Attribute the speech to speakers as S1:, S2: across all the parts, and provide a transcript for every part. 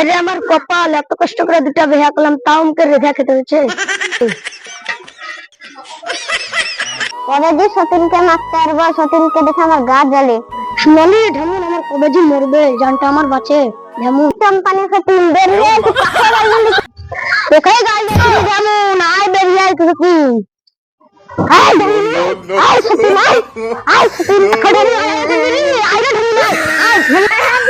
S1: হায় রে আমার কপাল এত কষ্ট করে দুটা বিয়া করলাম তাও আমাকে রেখা খেতে হচ্ছে।
S2: কবে যে সতীনকে মারতে পারব সতীনকে দেখে আমার গা জ্বলে।
S1: সোনালি ঢেমুন আমার কবে যে মরবে জানটা আমার বাঁচে ঢেমুন।
S2: কোম্পানি সতীন বেরিয়ে তুই কথা বলবি
S1: কোথায় গাল দিয়েছিস ঢেমুন আয় বেরিয়ে আয় তুই। কি আয় ঢেমুন আয় সতীন আয় আয় সতীন আয় বেরিয়ে, আয় ঢেমুন আয় আয় ঢেমুন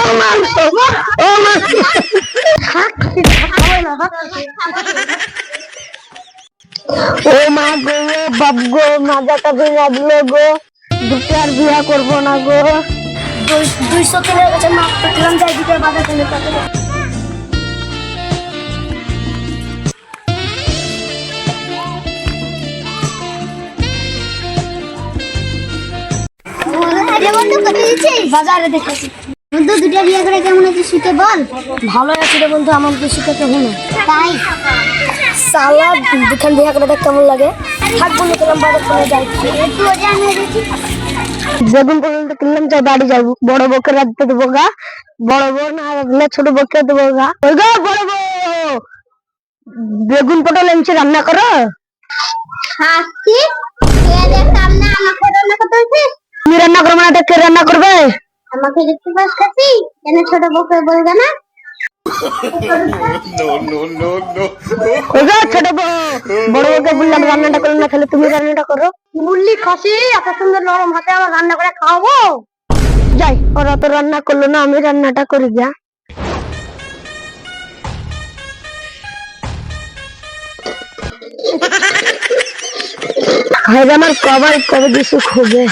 S1: Olmaz. Olmaz. ও মা গো বাপ গো মাজা কাজে লাগলো গো দুটো আর বিয়া করবো না গো
S2: দুইশো কিলো মাপ করলাম যাই দিতে বাধা কিলো বাজারে দেখেছি। বন্ধু দুটা বিয়ে করে কেমন আছে শুতে বল।
S1: ভালো আছে রে বন্ধু আমার তো হলো
S2: তাই?
S1: সালা দুখান বিয়া করে দেখ কেমন লাগে। থাক বন্ধু করলাম বাড়ি চলে যাই। বেগুন পর্যন্ত কিনলাম যাই বাড়ি যাব বড় বউকে রাখতে দেবো গা। বড় বউ না রাখলে ছোট বউকে দেবো গা। ওই গো বড় বউ! বেগুন পটল এনেছি রান্না করো।
S2: হাসছি রান্না
S1: করব না তো কে রান্না করবে?
S2: আমাকে দেখতে পাস কাছি কেন ছোট বউকে বলবে না?
S1: ছোট বউ বড় বউকে বললাম রান্নাটা করো না তাহলে তুমি রান্নাটা করো। মুরলি খাসি এত সুন্দর নরম হাতে আমার রান্না করে খাওয়াবো? যাই ওরা তো রান্না করল না আমি রান্নাটা করি যা। হায় আমার কবার কবে দিছে খুঁজে